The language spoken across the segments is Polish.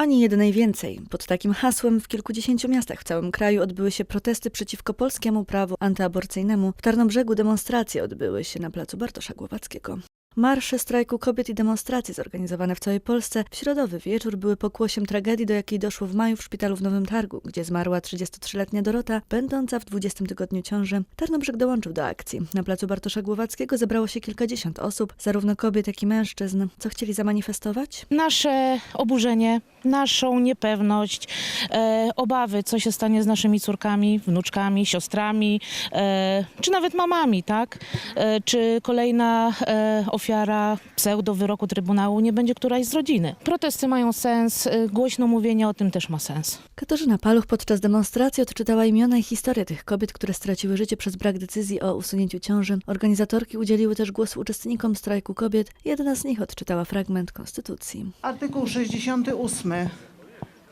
Ani jednej więcej. Pod takim hasłem w kilkudziesięciu miastach w całym kraju odbyły się protesty przeciwko polskiemu prawu antyaborcyjnemu. W Tarnobrzegu demonstracje odbyły się na placu Bartosza Głowackiego. Marsze strajku kobiet i demonstracje zorganizowane w całej Polsce w środowy wieczór były pokłosiem tragedii, do jakiej doszło w maju w szpitalu w Nowym Targu, gdzie zmarła 33-letnia Dorota, będąca w 20 tygodniu ciąży. Tarnobrzeg dołączył do akcji. Na placu Bartosza Głowackiego zebrało się kilkadziesiąt osób, zarówno kobiet, jak i mężczyzn. Co chcieli zamanifestować? nasze oburzenie, naszą niepewność, e, obawy, co się stanie z naszymi córkami, wnuczkami, siostrami, e, czy nawet mamami, tak? E, czy kolejna e, ofiara pseudo wyroku Trybunału nie będzie któraś z rodziny. Protesty mają sens, e, głośno mówienie o tym też ma sens. Katarzyna Paluch podczas demonstracji odczytała imiona i historię tych kobiet, które straciły życie przez brak decyzji o usunięciu ciąży. Organizatorki udzieliły też głosu uczestnikom strajku kobiet. Jedna z nich odczytała fragment konstytucji. Artykuł 68.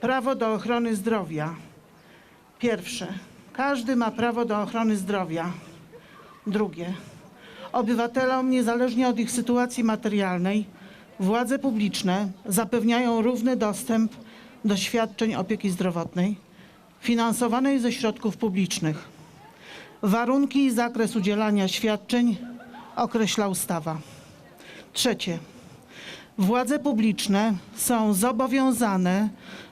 Prawo do ochrony zdrowia. Pierwsze. Każdy ma prawo do ochrony zdrowia. Drugie. Obywatelom, niezależnie od ich sytuacji materialnej, władze publiczne zapewniają równy dostęp do świadczeń opieki zdrowotnej finansowanej ze środków publicznych. Warunki i zakres udzielania świadczeń określa ustawa. Trzecie. Władze publiczne są zobowiązane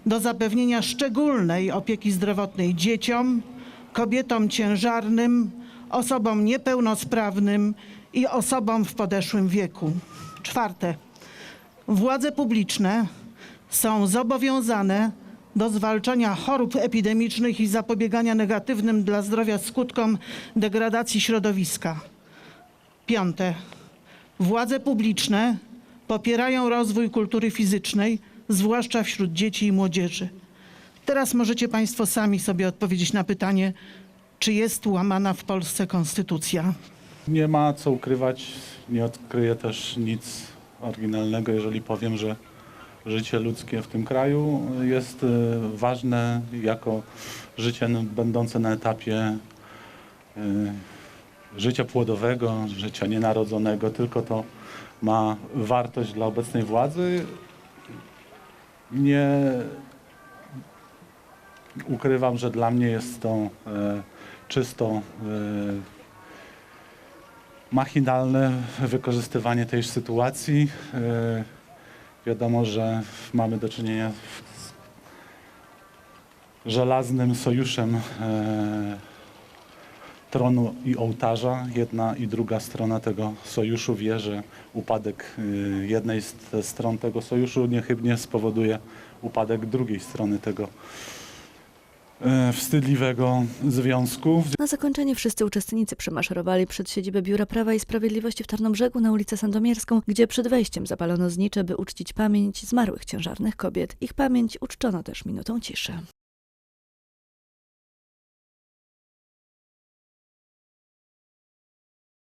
do zapewnienia szczególnej opieki zdrowotnej dzieciom, kobietom ciężarnym, osobom niepełnosprawnym i osobom w podeszłym wieku. Czwarte. Władze publiczne są zobowiązane do zwalczania chorób epidemicznych i zapobiegania negatywnym dla zdrowia skutkom degradacji środowiska. Piąte. Władze publiczne popierają rozwój kultury fizycznej, zwłaszcza wśród dzieci i młodzieży. Teraz możecie Państwo sami sobie odpowiedzieć na pytanie, czy jest łamana w Polsce konstytucja. Nie ma co ukrywać, nie odkryję też nic oryginalnego, jeżeli powiem, że życie ludzkie w tym kraju jest e, ważne jako życie będące na etapie e, życia płodowego, życia nienarodzonego. Tylko to ma wartość dla obecnej władzy. Nie ukrywam, że dla mnie jest to e, czysto e, machinalne wykorzystywanie tej sytuacji. E, Wiadomo, że mamy do czynienia z żelaznym sojuszem e, tronu i ołtarza. Jedna i druga strona tego sojuszu wie, że upadek jednej z te stron tego sojuszu niechybnie spowoduje upadek drugiej strony tego e, wstydliwego związku. Na zakończenie wszyscy uczestnicy przemaszerowali przed siedzibę Biura Prawa i Sprawiedliwości w Tarnobrzegu na ulicę Sandomierską, gdzie przed wejściem zapalono znicze, by uczcić pamięć zmarłych ciężarnych kobiet. Ich pamięć uczczono też minutą ciszy.